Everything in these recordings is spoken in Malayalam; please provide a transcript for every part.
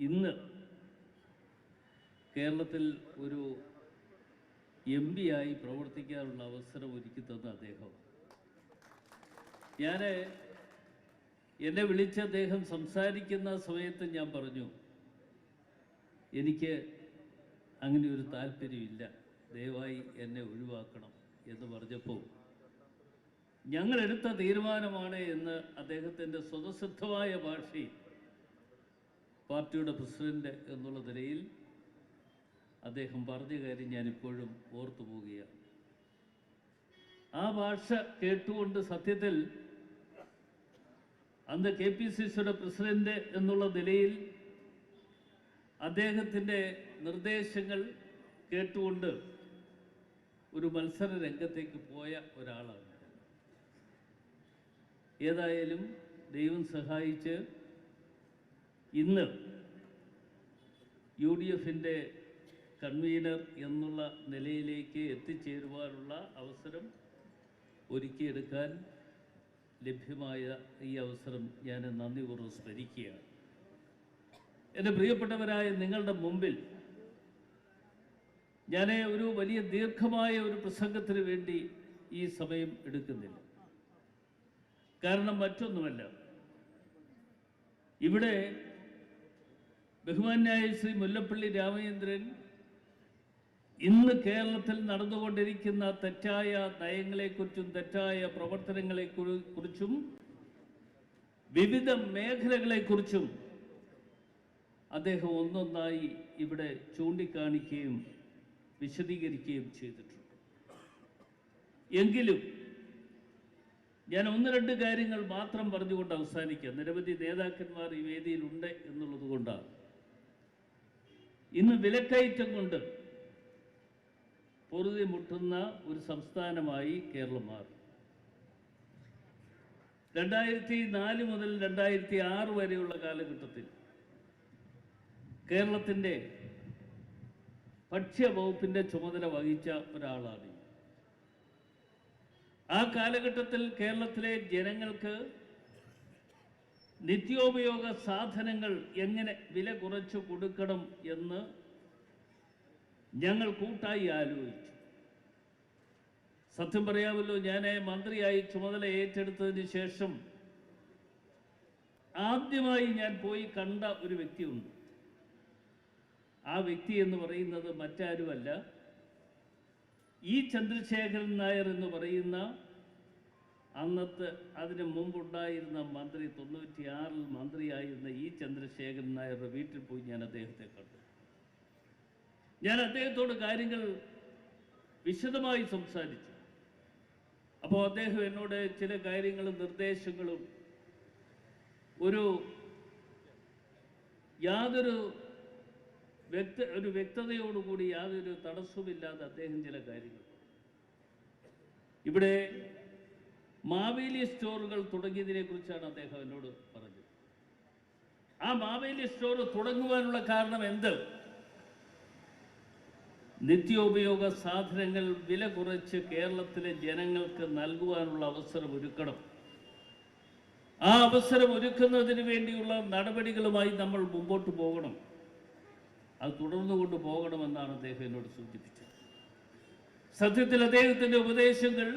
ഇന്ന് കേരളത്തിൽ ഒരു എം ആയി പ്രവർത്തിക്കാനുള്ള അവസരം ഒരുക്കി തന്ന അദ്ദേഹം. ഞാൻ എന്നെ വിളിച്ച് അദ്ദേഹം സംസാരിക്കുന്ന സമയത്ത് ഞാൻ പറഞ്ഞു എനിക്ക് അങ്ങനെ ഒരു താല്പര്യമില്ല. ദയവായി എന്നെ ഒഴിവാക്കണം. എന്ന് പറഞ്ഞപ്പോൾ ഞങ്ങളെടുത്ത തീരുമാനമാണ് എന്ന് അദ്ദേഹത്തിന്റെ സ്വതസിദ്ധമായ ഭാഷയിൽ പാർട്ടിയുടെ പ്രസിഡന്റ് എന്നുള്ള നിലയിൽ അദ്ദേഹം പറഞ്ഞ കാര്യം ഞാനിപ്പോഴും ഓർത്തു പോവുകയാണ്. ആ ഭാഷ കേട്ടുകൊണ്ട് സത്യത്തിൽ അന്ന് കെ പി സി സിയുടെ പ്രസിഡന്റ് എന്നുള്ള നിലയിൽ അദ്ദേഹത്തിന്റെ നിർദ്ദേശങ്ങൾ കേട്ടുകൊണ്ട് ഒരു മത്സര രംഗത്തേക്ക് പോയ ഒരാളാണ് ഏതായാലും ദൈവം സഹായിച്ച് ഇന്ന് യു ഡി എഫിന്റെ കൺവീനർ എന്നുള്ള നിലയിലേക്ക് എത്തിച്ചേരുവാനുള്ള അവസരം ഒരുക്കിയെടുക്കാൻ ലഭ്യമായ ഈ അവസരം ഞാൻ നന്ദിപൂർവം സ്മരിക്കുകയാണ് എന്റെ പ്രിയപ്പെട്ടവരായ നിങ്ങളുടെ മുമ്പിൽ ഞാൻ ഒരു വലിയ ദീർഘമായ ഒരു പ്രസംഗത്തിന് വേണ്ടി ഈ സമയം എടുക്കുന്നില്ല. കാരണം മറ്റൊന്നുമല്ല. ഇവിടെ ബഹുമാന്യായ ശ്രീ മുല്ലപ്പള്ളി രാമചന്ദ്രൻ ഇന്ന് കേരളത്തിൽ നടന്നുകൊണ്ടിരിക്കുന്ന തെറ്റായ നയങ്ങളെക്കുറിച്ചും തെറ്റായ പ്രവർത്തനങ്ങളെ കുറിച്ചും വിവിധ മേഖലകളെക്കുറിച്ചും അദ്ദേഹം ഒന്നൊന്നായി ഇവിടെ ചൂണ്ടിക്കാണിക്കുകയും വിശദീകരിക്കുകയും ചെയ്തിട്ടുണ്ട്. എങ്കിലും ഞാൻ ഒന്ന് രണ്ട് കാര്യങ്ങൾ മാത്രം പറഞ്ഞുകൊണ്ട് അവസാനിക്കുക നിരവധി നേതാക്കന്മാർ ഈ വേദിയിലുണ്ട് എന്നുള്ളത് കൊണ്ടാണ്. ഇന്ന് വിലക്കയറ്റം കൊണ്ട് പൊറുതി മുട്ടുന്ന ഒരു സംസ്ഥാനമായി കേരളം മാറി. രണ്ടായിരത്തി നാല് മുതൽ രണ്ടായിരത്തി ആറ് വരെയുള്ള കാലഘട്ടത്തിൽ കേരളത്തിന്റെ ഭക്ഷ്യവകുപ്പിന്റെ ചുമതല വഹിച്ച ഒരാളാണ് ആ കാലഘട്ടത്തിൽ കേരളത്തിലെ ജനങ്ങൾക്ക് നിത്യോപയോഗ സാധനങ്ങൾ എങ്ങനെ വില കുറച്ചു കൊടുക്കണം എന്ന് ഞങ്ങൾ കൂട്ടായി ആലോചിച്ചു. സത്യം പറയാമല്ലോ ഞാൻ മന്ത്രിയായി ചുമതല ഏറ്റെടുത്തതിന് ശേഷം ആദ്യമായി ഞാൻ പോയി കണ്ട ഒരു വ്യക്തിയുണ്ട്. ആ വ്യക്തി എന്ന് പറയുന്നത് മറ്റാരുമല്ല ഈ ചന്ദ്രശേഖരൻ നായർ എന്ന് പറയുന്ന അന്നത്തെ അതിന് മുമ്പുണ്ടായിരുന്ന മന്ത്രി തൊണ്ണൂറ്റിയാറിൽ മന്ത്രിയായിരുന്ന ഇ ചന്ദ്രശേഖരൻ നായരുടെ വീട്ടിൽ പോയി ഞാൻ അദ്ദേഹത്തെ കണ്ടു. ഞാൻ അദ്ദേഹത്തോട് കാര്യങ്ങൾ വിശദമായി സംസാരിച്ചു. അപ്പോൾ അദ്ദേഹം എന്നോട് ചില കാര്യങ്ങളും നിർദ്ദേശങ്ങളും ഒരു യാതൊരു വ്യക്ത ഒരു വ്യക്തതയോടുകൂടി യാതൊരു തടസ്സവുമില്ലാതെ അദ്ദേഹം ചില കാര്യങ്ങൾ ഇവിടെ മാവേലി സ്റ്റോറുകൾ തുടങ്ങിയതിനെ കുറിച്ചാണ് അദ്ദേഹം എന്നോട് പറഞ്ഞത്. ആ മാവേലി സ്റ്റോർ തുടങ്ങുവാനുള്ള കാരണം എന്ത്? നിത്യോപയോഗ സാധനങ്ങൾ വില കുറച്ച് കേരളത്തിലെ ജനങ്ങൾക്ക് നൽകുവാനുള്ള അവസരം ഒരുക്കണം. ആ അവസരം ഒരുക്കുന്നതിന് വേണ്ടിയുള്ള നടപടികളുമായി നമ്മൾ മുമ്പോട്ട് പോകണം. അത് തുടർന്നു കൊണ്ട് പോകണമെന്നാണ് അദ്ദേഹം എന്നോട് സൂചിപ്പിച്ചത്. സത്യത്തിൽ അദ്ദേഹത്തിന്റെ ഉപദേശങ്ങൾ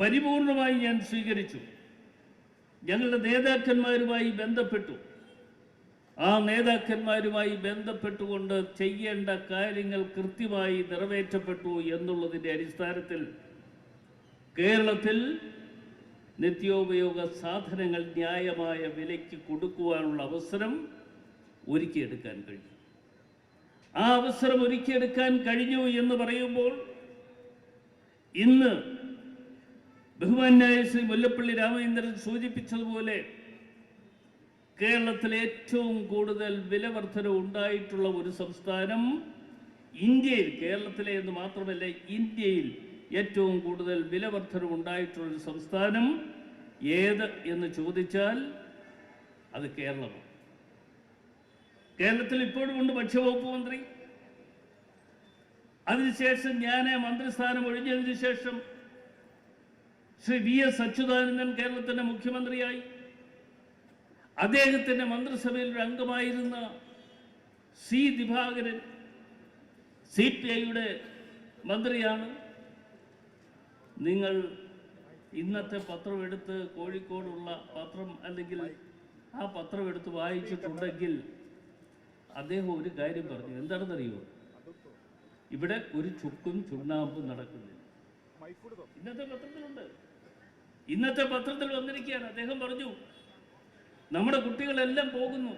പരിപൂർണമായി ഞാൻ സ്വീകരിച്ചു. ഞങ്ങളുടെ നേതാക്കന്മാരുമായി ബന്ധപ്പെട്ടു. ആ നേതാക്കന്മാരുമായി ബന്ധപ്പെട്ടുകൊണ്ട് ചെയ്യേണ്ട കാര്യങ്ങൾ കൃത്യമായി നിറവേറ്റപ്പെട്ടു എന്നുള്ളതിന്റെ അടിസ്ഥാനത്തിൽ കേരളത്തിൽ നിത്യോപയോഗ സാധനങ്ങൾ ന്യായമായ വിലയ്ക്ക് കൊടുക്കുവാനുള്ള അവസരം ഒരുക്കിയെടുക്കാൻ കഴിഞ്ഞു. ആ അവസരം ഒരുക്കിയെടുക്കാൻ കഴിഞ്ഞു എന്ന് പറയുമ്പോൾ ഇന്ന് ബഹുമാന്യായ ശ്രീ മുല്ലപ്പള്ളി രാമചന്ദ്രൻ സൂചിപ്പിച്ചതുപോലെ കേരളത്തിൽ ഏറ്റവും കൂടുതൽ വിലവർധന ഉണ്ടായിട്ടുള്ള ഒരു സംസ്ഥാനം ഇന്ത്യയിൽ കേരളത്തിലെ എന്ന് മാത്രമല്ല ഇന്ത്യയിൽ ഏറ്റവും കൂടുതൽ വിലവർധന ഉണ്ടായിട്ടുള്ള ഒരു സംസ്ഥാനം ഏത് എന്ന് ചോദിച്ചാൽ അത് കേരളമാണ്. കേരളത്തിൽ ഇപ്പോഴും ഉണ്ട് ഭക്ഷ്യവകുപ്പ് മന്ത്രി. അതിനുശേഷം ഞാൻ മന്ത്രിസ്ഥാനം ഒഴിഞ്ഞതിന് ശേഷം ശ്രീ വി എസ് അച്യുതാനന്ദൻ കേരളത്തിന്റെ മുഖ്യമന്ത്രിയായി. അദ്ദേഹത്തിന്റെ മന്ത്രിസഭയിൽ ഒരു അംഗമായിരുന്ന സി ദിവാകരൻ സി പി ഐയുടെ മന്ത്രിയാണ്. നിങ്ങൾ ഇന്നത്തെ പത്രം എടുത്ത് കോഴിക്കോടുള്ള പത്രം അല്ലെങ്കിൽ ആ പത്രം എടുത്ത് വായിച്ചിട്ടുണ്ടെങ്കിൽ അദ്ദേഹം ഒരു കാര്യം പറഞ്ഞു. എന്താണെന്നറിയോ ഇവിടെ ഒരു ചുക്കും ചുണ്ണാമ്പും നടക്കുന്നില്ല. ഇന്നത്തെ പത്രത്തിലുണ്ട്. ഇന്നത്തെ പത്രത്തിൽ വന്നിരിക്കുകയാണ്. അദ്ദേഹം പറഞ്ഞു നമ്മുടെ കുട്ടികളെല്ലാം പോകുന്നു.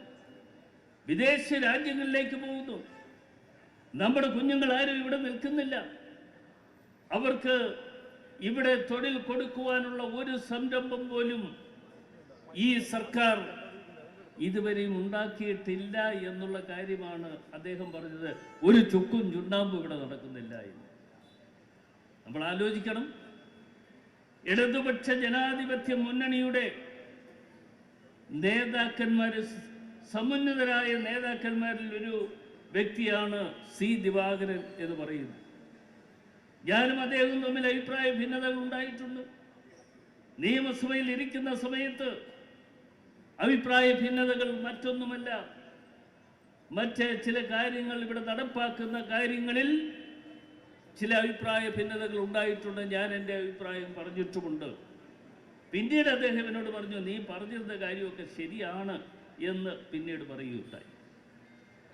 വിദേശ രാജ്യങ്ങളിലേക്ക് പോകുന്നു. നമ്മുടെ കുഞ്ഞുങ്ങൾ ആരും ഇവിടെ നിൽക്കുന്നില്ല. അവർക്ക് ഇവിടെ തൊഴിൽ കൊടുക്കുവാനുള്ള ഒരു സംരംഭം പോലും ഈ സർക്കാർ ഇതുവരെയും ഉണ്ടാക്കിയിട്ടില്ല എന്നുള്ള കാര്യമാണ് അദ്ദേഹം പറഞ്ഞത്. ഒരു ചുക്കും ചുണ്ടാമ്പും ഇവിടെ നടക്കുന്നില്ല എന്ന്. നമ്മൾ ആലോചിക്കണം. ഇടതുപക്ഷ ജനാധിപത്യ മുന്നണിയുടെ നേതാക്കന്മാർ സമുന്നതരായ നേതാക്കന്മാരിൽ ഒരു വ്യക്തിയാണ് സി ദിവാകരൻ എന്ന് പറയുന്നത്. ഞാനും അദ്ദേഹം തമ്മിൽ അഭിപ്രായ ഭിന്നതകൾ ഉണ്ടായിട്ടുണ്ട്. നിയമസഭയിൽ ഇരിക്കുന്ന സമയത്ത് അഭിപ്രായ ഭിന്നതകൾ മറ്റൊന്നുമല്ല. മറ്റ് ചില കാര്യങ്ങൾ ഇവിടെ നടപ്പാക്കുന്ന കാര്യങ്ങളിൽ ചില അഭിപ്രായ ഭിന്നതകൾ ഉണ്ടായിട്ടുണ്ട്. ഞാൻ എന്റെ അഭിപ്രായം പറഞ്ഞിട്ടുമുണ്ട്. പിന്നീട് അദ്ദേഹം എന്നോട് പറഞ്ഞു നീ പറഞ്ഞിരുന്ന കാര്യമൊക്കെ ശരിയാണ് എന്ന് പിന്നീട് പറയുകയുണ്ടായി.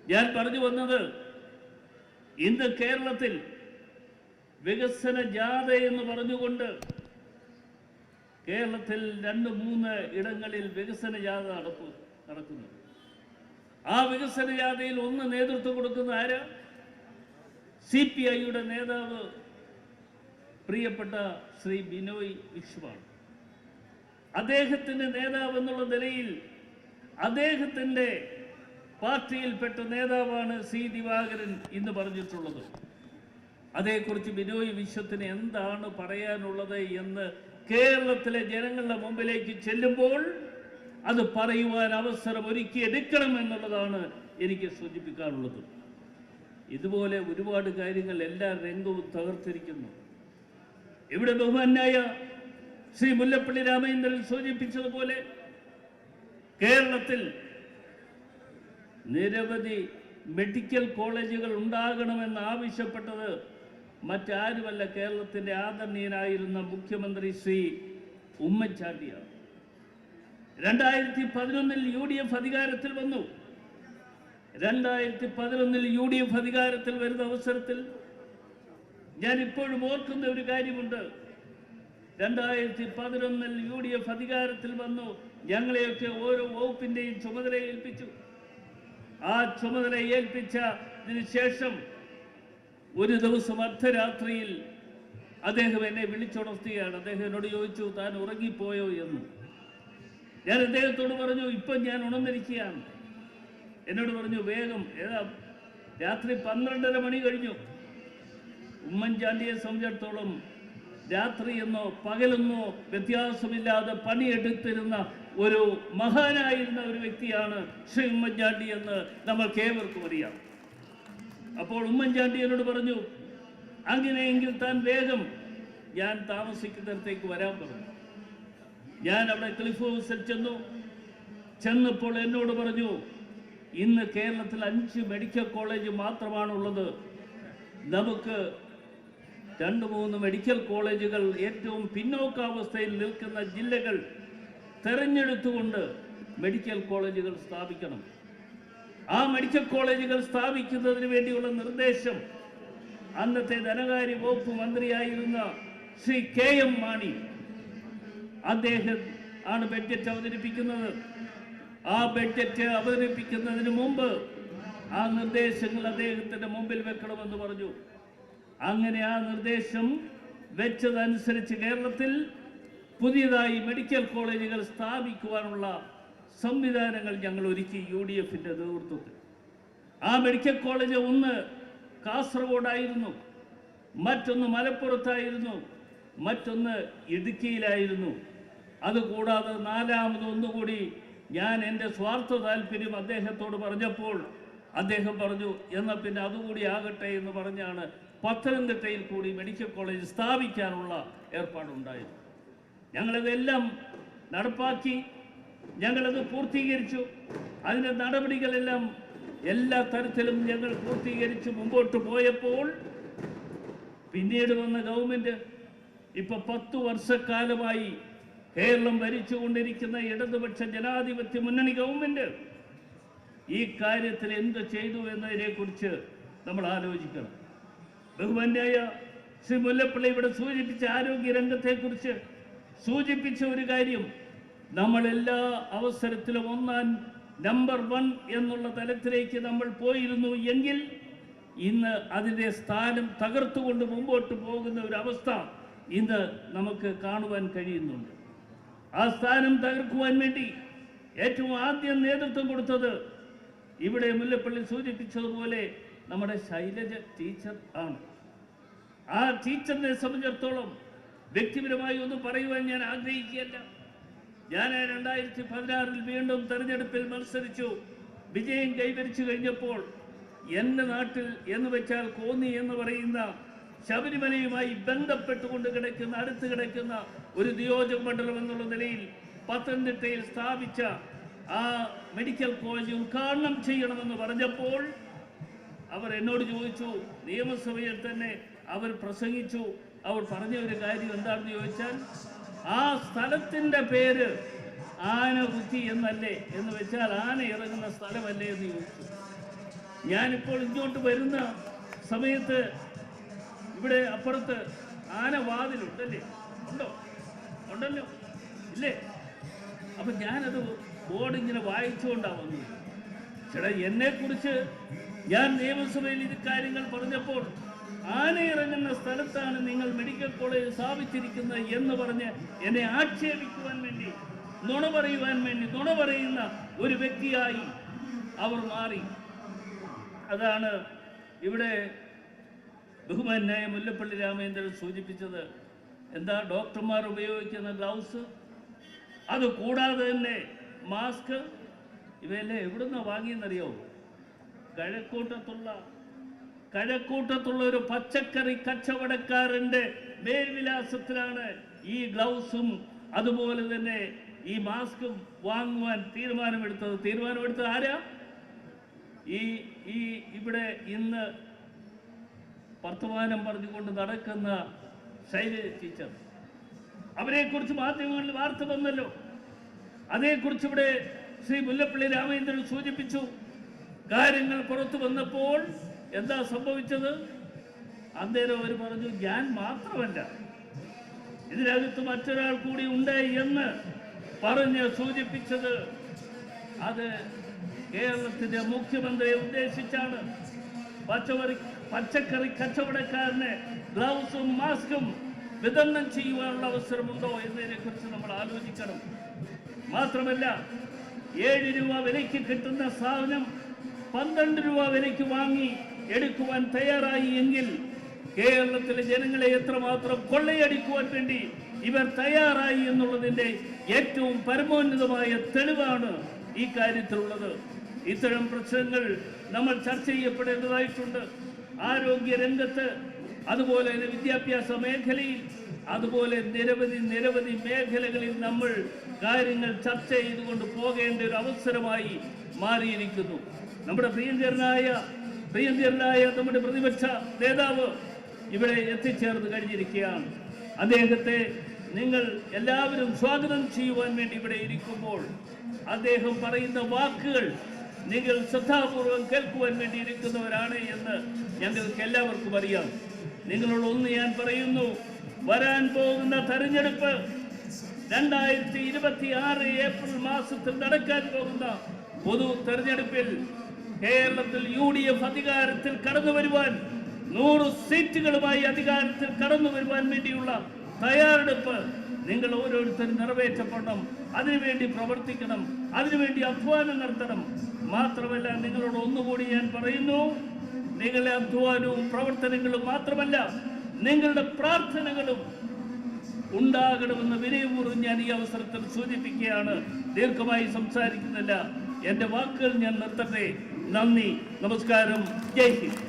ഞാൻ പറഞ്ഞു വന്നത് ഇന്ന് കേരളത്തിൽ വികസന ജാഥ എന്ന് പറഞ്ഞുകൊണ്ട് കേരളത്തിൽ രണ്ട് മൂന്ന് ഇടങ്ങളിൽ വികസന ജാഥ നടക്കു നടക്കുന്നു ആ വികസന ജാഥയിൽ ഒന്ന് നേതൃത്വം കൊടുക്കുന്ന ആരാ? സി പി ഐയുടെ നേതാവ് പ്രിയപ്പെട്ട ശ്രീ ബിനോയ് വിശ്വാണ് അദ്ദേഹത്തിന്റെ നേതാവ് എന്നുള്ള നിലയിൽ അദ്ദേഹത്തിന്റെ പാർട്ടിയിൽപ്പെട്ട നേതാവാണ് സി ദിവാകരൻ ഇന്ന് പറഞ്ഞിട്ടുള്ളത്. അതേക്കുറിച്ച് ബിനോയ് വിശ്വത്തിന് എന്താണ് പറയാനുള്ളത് എന്ന് കേരളത്തിലെ ജനങ്ങളുടെ മുമ്പിലേക്ക് ചെല്ലുമ്പോൾ അത് പറയുവാൻ അവസരം ഒരുക്കി എടുക്കണം എന്നുള്ളതാണ് എനിക്ക് സൂചിപ്പിക്കാനുള്ളത്. ഇതുപോലെ ഒരുപാട് കാര്യങ്ങൾ എല്ലാ രംഗവും തകർത്തിരിക്കുന്നു. ഇവിടെ ബഹുമാനായ ശ്രീ മുല്ലപ്പള്ളി രാമചന്ദ്രൻ സൂചിപ്പിച്ചതുപോലെ കേരളത്തിൽ നിരവധി മെഡിക്കൽ കോളേജുകൾ ഉണ്ടാകണമെന്ന് ആവശ്യപ്പെട്ടത് മറ്റാരുമല്ല. കേരളത്തിന്റെ ആദരണീയനായിരുന്ന മുഖ്യമന്ത്രി ശ്രീ ഉമ്മൻചാണ്ടിയാണ്. രണ്ടായിരത്തി പതിനൊന്നിൽ യു ഡി എഫ് അധികാരത്തിൽ വന്നു. രണ്ടായിരത്തി പതിനൊന്നിൽ യു ഡി എഫ് അധികാരത്തിൽ വരുന്ന അവസരത്തിൽ ഞാൻ ഇപ്പോഴും ഓർക്കുന്ന ഒരു കാര്യമുണ്ട്. രണ്ടായിരത്തി പതിനൊന്നിൽ യു ഡി എഫ് അധികാരത്തിൽ വന്നു. ഞങ്ങളെയൊക്കെ ഓരോ വകുപ്പിന്റെയും ചുമതല ഏൽപ്പിച്ചു. ആ ചുമതല ഏൽപ്പിച്ചതിന് ശേഷം ഒരു ദിവസം അർദ്ധരാത്രിയിൽ അദ്ദേഹം എന്നെ വിളിച്ചുണർത്തുകയാണ്. അദ്ദേഹം എന്നോട് ചോദിച്ചു താൻ ഉറങ്ങിപ്പോയോ? എന്ന്. ഞാൻ അദ്ദേഹത്തോട് പറഞ്ഞു ഇപ്പം ഞാൻ ഉണർന്നിരിക്കുകയാണ്. എന്നോട് പറഞ്ഞു വേഗം ഏതാ? രാത്രി പന്ത്രണ്ടര മണി കഴിഞ്ഞു. ഉമ്മൻചാണ്ടിയെ സംബന്ധിച്ചിടത്തോളം രാത്രി എന്നോ പകലെന്നോ വ്യത്യാസമില്ലാതെ പണിയെടുത്തിരുന്ന ഒരു മഹാനായിരുന്ന ഒരു വ്യക്തിയാണ് ശ്രീ ഉമ്മൻചാണ്ടി എന്ന് നമ്മൾക്ക് ഏവർക്കും അറിയാം. അപ്പോൾ ഉമ്മൻചാണ്ടി എന്നോട് പറഞ്ഞു അങ്ങനെയെങ്കിൽ താൻ വേഗം ഞാൻ താമസിക്കുന്നിടത്തേക്ക് വരാൻ പറഞ്ഞു. ഞാൻ അവിടെ ക്ലിഫ് ഹൗസിൽ ചെന്നു. ചെന്നപ്പോൾ എന്നോട് പറഞ്ഞു ഇന്ന് കേരളത്തിൽ അഞ്ച് മെഡിക്കൽ കോളേജ് മാത്രമാണുള്ളത്. നമുക്ക് രണ്ട് മൂന്ന് മെഡിക്കൽ കോളേജുകൾ ഏറ്റവും പിന്നോക്കാവസ്ഥയിൽ നിൽക്കുന്ന ജില്ലകൾ തെരഞ്ഞെടുത്തുകൊണ്ട് മെഡിക്കൽ കോളേജുകൾ സ്ഥാപിക്കണം. ആ മെഡിക്കൽ കോളേജുകൾ സ്ഥാപിക്കുന്നതിന് വേണ്ടിയുള്ള നിർദ്ദേശം അന്നത്തെ ധനകാര്യ വകുപ്പ് മന്ത്രിയായിരുന്ന ശ്രീ കെ എം മാണി അദ്ദേഹം ആണ് ബഡ്ജറ്റ് അവതരിപ്പിക്കുന്നത്. ആ ബഡ്ജറ്റ് അവതരിപ്പിക്കുന്നതിന് മുമ്പ് ആ നിർദ്ദേശങ്ങൾ അദ്ദേഹത്തിന്റെ മുമ്പിൽ വെക്കണമെന്ന് പറഞ്ഞു. അങ്ങനെ ആ നിർദ്ദേശം വെച്ചതനുസരിച്ച് കേരളത്തിൽ പുതിയതായി മെഡിക്കൽ കോളേജുകൾ സ്ഥാപിക്കുവാനുള്ള സംവിധാനങ്ങൾ ഞങ്ങൾ ഒരുക്കി യു ഡി എഫിന്റെ നേതൃത്വത്തിൽ. ആ മെഡിക്കൽ കോളേജ് ഒന്ന് കാസർഗോഡായിരുന്നു മറ്റൊന്ന് മലപ്പുറത്തായിരുന്നു മറ്റൊന്ന് ഇടുക്കിയിലായിരുന്നു. അതുകൂടാതെ നാലാമത് ഒന്നുകൂടി ഞാൻ എന്റെ സ്വാർത്ഥ താല്പര്യം അദ്ദേഹത്തോട് പറഞ്ഞപ്പോൾ അദ്ദേഹം പറഞ്ഞു എന്നാൽ പിന്നെ അതുകൂടി ആകട്ടെ എന്ന് പറഞ്ഞാണ് പത്തനംതിട്ടയിൽ കൂടി മെഡിക്കൽ കോളേജ് സ്ഥാപിക്കാനുള്ള ഏർപ്പാടുണ്ടായത്. ഞങ്ങളിതെല്ലാം നടപ്പാക്കി ഞങ്ങളത് പൂർത്തീകരിച്ചു. അതിന്റെ നടപടികളെല്ലാം എല്ലാ തരത്തിലും ഞങ്ങൾ പൂർത്തീകരിച്ച് മുമ്പോട്ട് പോയപ്പോൾ പിന്നീട് വന്ന ഗവൺമെന്റ് ഇപ്പോൾ പത്തു വർഷക്കാലമായി കേരളം ഭരിച്ചുകൊണ്ടിരിക്കുന്ന ഇടതുപക്ഷ ജനാധിപത്യ മുന്നണി ഗവൺമെന്റ് ഈ കാര്യത്തിൽ എന്ത് ചെയ്തു എന്നതിനെ കുറിച്ച് നമ്മൾ ആലോചിക്കണം. ബഹുമാന്യായ ശ്രീ മുല്ലപ്പള്ളി ഇവിടെ സൂചിപ്പിച്ച ആരോഗ്യ രംഗത്തെക്കുറിച്ച് സൂചിപ്പിച്ച ഒരു കാര്യം നമ്മൾ എല്ലാ അവസരത്തിലും ഒന്നാം നമ്പർ വൺ എന്നുള്ള തലത്തിലേക്ക് നമ്മൾ പോയിരുന്നു എങ്കിൽ ഇന്ന് അതിന്റെ സ്ഥാനം തകർത്തുകൊണ്ട് മുമ്പോട്ട് പോകുന്ന ഒരു അവസ്ഥ ഇന്ന് നമുക്ക് കാണുവാൻ കഴിയുന്നുണ്ട്. ആ സ്ഥാനം തകർക്കുവാൻ വേണ്ടി ഏറ്റവും ആദ്യം നേതൃത്വം കൊടുത്തത് ഇവിടെ മുല്ലപ്പള്ളി സൂചിപ്പിച്ചതുപോലെ നമ്മുടെ ശൈലജ ടീച്ചർ ആണ്. ആ ടീച്ചറിനെ സംബന്ധിച്ചിടത്തോളം വ്യക്തിപരമായി ഒന്നും പറയുവാൻ ഞാൻ ആഗ്രഹിക്കുകയല്ല. ഞാൻ രണ്ടായിരത്തി പതിനാറിൽ വീണ്ടും തെരഞ്ഞെടുപ്പിൽ മത്സരിച്ചു. വിജയം കൈവരിച്ചു കഴിഞ്ഞപ്പോൾ എന്റെ നാട്ടിൽ എന്ന് വെച്ചാൽ കോന്നി എന്ന് പറയുന്ന ശബരിമലയുമായി ബന്ധപ്പെട്ടുകൊണ്ട് കിടക്കുന്ന അടുത്ത് കിടക്കുന്ന ഒരു നിയോജക മണ്ഡലം എന്നുള്ള നിലയിൽ പത്തനംതിട്ടയിൽ സ്ഥാപിച്ച ആ മെഡിക്കൽ കോളേജ് ഉദ്ഘാടനം ചെയ്യണമെന്ന് പറഞ്ഞപ്പോൾ അവർ എന്നോട് ചോദിച്ചു നിയമസഭയിൽ തന്നെ അവർ പ്രസംഗിച്ചു. അവർ പറഞ്ഞ ഒരു കാര്യം എന്താണെന്ന് ചോദിച്ചാൽ ആ സ്ഥലത്തിന്റെ പേര് ആനകുത്തി എന്നല്ലേ എന്ന് വെച്ചാൽ ആന ഇറങ്ങുന്ന സ്ഥലമല്ലേ എന്ന് ചോദിച്ചു. ഞാനിപ്പോൾ ഇങ്ങോട്ട് വരുന്ന സമയത്ത് ഇവിടെ അപ്പുറത്ത് ആന വാതിലുണ്ടല്ലേ ഉണ്ടോ? ഉണ്ടല്ലോ. ഇല്ലേ? അപ്പൊ ഞാനത് ബോർഡ് ഇങ്ങനെ വായിച്ചുകൊണ്ടാണ് വന്നത്. ചേട്ടാ എന്നെ കുറിച്ച് ഞാൻ നിയമസഭയിൽ ഇത് കാര്യങ്ങൾ പറഞ്ഞപ്പോൾ ആന ഇറങ്ങുന്ന സ്ഥലത്താണ് നിങ്ങൾ മെഡിക്കൽ കോളേജ് സ്ഥാപിച്ചിരിക്കുന്നത് എന്ന് പറഞ്ഞ് എന്നെ ആക്ഷേപിക്കുവാൻ വേണ്ടി നുണ പറയുവാൻ വേണ്ടി നുണ പറയുന്ന ഒരു വ്യക്തിയായി അവർ മാറി. അതാണ് ഇവിടെ ബഹുമാനായ മുല്ലപ്പള്ളി രാമേന്ദ്രൻ സൂചിപ്പിച്ചത്. എന്താ ഡോക്ടർമാർ ഉപയോഗിക്കുന്ന ഗ്ലൗസ്? അത് കൂടാതെ തന്നെ മാസ്ക്. ഇവയെല്ലാം എവിടുന്ന് വാങ്ങിയെന്നറിയോ? കഴക്കൂട്ടത്തുള്ള കഴക്കൂട്ടത്തുള്ള ഒരു പച്ചക്കറി കച്ചവടക്കാരന്റെ മേൽവിലാസത്തിലാണ് ഈ ഗ്ലൗസും. അതുപോലെ തന്നെ ഈ മാസ്കും വാങ്ങുവാൻ തീരുമാനമെടുത്തത്. തീരുമാനമെടുത്തത് ആരാ? ഈ ഈ ഇവിടെ ഇന്ന് വർത്തമാനം പറഞ്ഞുകൊണ്ട് നടക്കുന്ന ശൈലജ ടീച്ചർ അവരെക്കുറിച്ച് മാധ്യമങ്ങളിൽ വാർത്ത വന്നല്ലോ. അതേക്കുറിച്ച് ഇവിടെ ശ്രീ മുല്ലപ്പള്ളി രാമചന്ദ്രൻ സൂചിപ്പിച്ചു. കാര്യങ്ങൾ പുറത്തു വന്നപ്പോൾ എന്താ സംഭവിച്ചത്? അന്നേരം അവർ പറഞ്ഞു ഞാൻ മാത്രമല്ല ഇതിനകത്ത് മറ്റൊരാൾ കൂടി ഉണ്ട് എന്ന് പറഞ്ഞ് സൂചിപ്പിച്ചത് അത് കേരളത്തിന്റെ മുഖ്യമന്ത്രിയെ ഉദ്ദേശിച്ചാണ്. പച്ചക്കറി പച്ചക്കറി കച്ചവടക്കാരന് ഗ്ലൗസും മാസ്കും വിതരണം ചെയ്യുവാനുള്ള അവസരമുണ്ടോ എന്നതിനെ കുറിച്ച് നമ്മൾ ആലോചിക്കണം. മാത്രമല്ല ഏഴ് രൂപ വിലയ്ക്ക് കിട്ടുന്ന സാധനം പന്ത്രണ്ട് രൂപ വിലയ്ക്ക് വാങ്ങി എടുക്കുവാൻ തയ്യാറായി എങ്കിൽ കേരളത്തിലെ ജനങ്ങളെ എത്രമാത്രം കൊള്ളയടിക്കുവാൻ വേണ്ടി ഇവർ തയ്യാറായി എന്നുള്ളതിന്റെ ഏറ്റവും പരമോന്നതമായ തെളിവാണ് ഈ കാര്യത്തിലുള്ളത്. ഇത്തരം പ്രശ്നങ്ങൾ നമ്മൾ ചർച്ച ചെയ്യപ്പെടേണ്ടതായിട്ടുണ്ട്. ആരോഗ്യ രംഗത്ത് അതുപോലെ തന്നെ വിദ്യാഭ്യാസ മേഖലയിൽ അതുപോലെ നിരവധി നിരവധി മേഖലകളിൽ നമ്മൾ കാര്യങ്ങൾ ചർച്ച ചെയ്തുകൊണ്ട് പോകേണ്ട ഒരു അവസരമായി മാറിയിരിക്കുന്നു. നമ്മുടെ പ്രിയങ്കരനായ പ്രിയങ്കരനായ നമ്മുടെ പ്രതിപക്ഷ നേതാവ് ഇവിടെ എത്തിച്ചേർന്ന് കഴിഞ്ഞിരിക്കുകയാണ്. അദ്ദേഹത്തെ നിങ്ങൾ എല്ലാവരും സ്വാഗതം ചെയ്യുവാൻ വേണ്ടി ഇവിടെ ഇരിക്കുമ്പോൾ അദ്ദേഹം പറയുന്ന വാക്കുകൾ നിങ്ങൾ ശ്രദ്ധാപൂർവം കേൾക്കുവാൻ വേണ്ടിയിരിക്കുന്നവരാണ് എന്ന് ഞങ്ങൾക്ക് എല്ലാവർക്കും അറിയാം. നിങ്ങളോട് ഒന്ന് ഞാൻ പറയുന്നു വരാൻ പോകുന്ന തെരഞ്ഞെടുപ്പ് രണ്ടായിരത്തി ഇരുപത്തി ആറ് ഏപ്രിൽ മാസത്തിൽ നടക്കാൻ പോകുന്ന പൊതു തെരഞ്ഞെടുപ്പിൽ കേരളത്തിൽ യു ഡി എഫ് അധികാരത്തിൽ കടന്നു വരുവാൻ നൂറ് സീറ്റുകളുമായി അധികാരത്തിൽ കടന്നു വരുവാൻ വേണ്ടിയുള്ള തയ്യാറെടുപ്പ് നിങ്ങൾ ഓരോരുത്തരും നിറവേറ്റപ്പെടണം. അതിനുവേണ്ടി പ്രവർത്തിക്കണം. അതിനുവേണ്ടി അധ്വാനം നടത്തണം. മാത്രമല്ല നിങ്ങളോട് ഒന്നുകൂടി ഞാൻ പറയുന്നു നിങ്ങളുടെ അധ്വാനവും പ്രവർത്തനങ്ങളും മാത്രമല്ല നിങ്ങളുടെ പ്രാർത്ഥനകളും ഉണ്ടാകണമെന്ന് വിനയപൂർവം ഞാൻ ഈ അവസരത്തിൽ സൂചിപ്പിക്കുകയാണ്. ദീർഘമായി സംസാരിക്കുന്നില്ല എന്റെ വാക്കുകൾ ഞാൻ നിർത്തട്ടെ. നന്ദി നമസ്കാരം. ജയ് ഹിന്ദ്.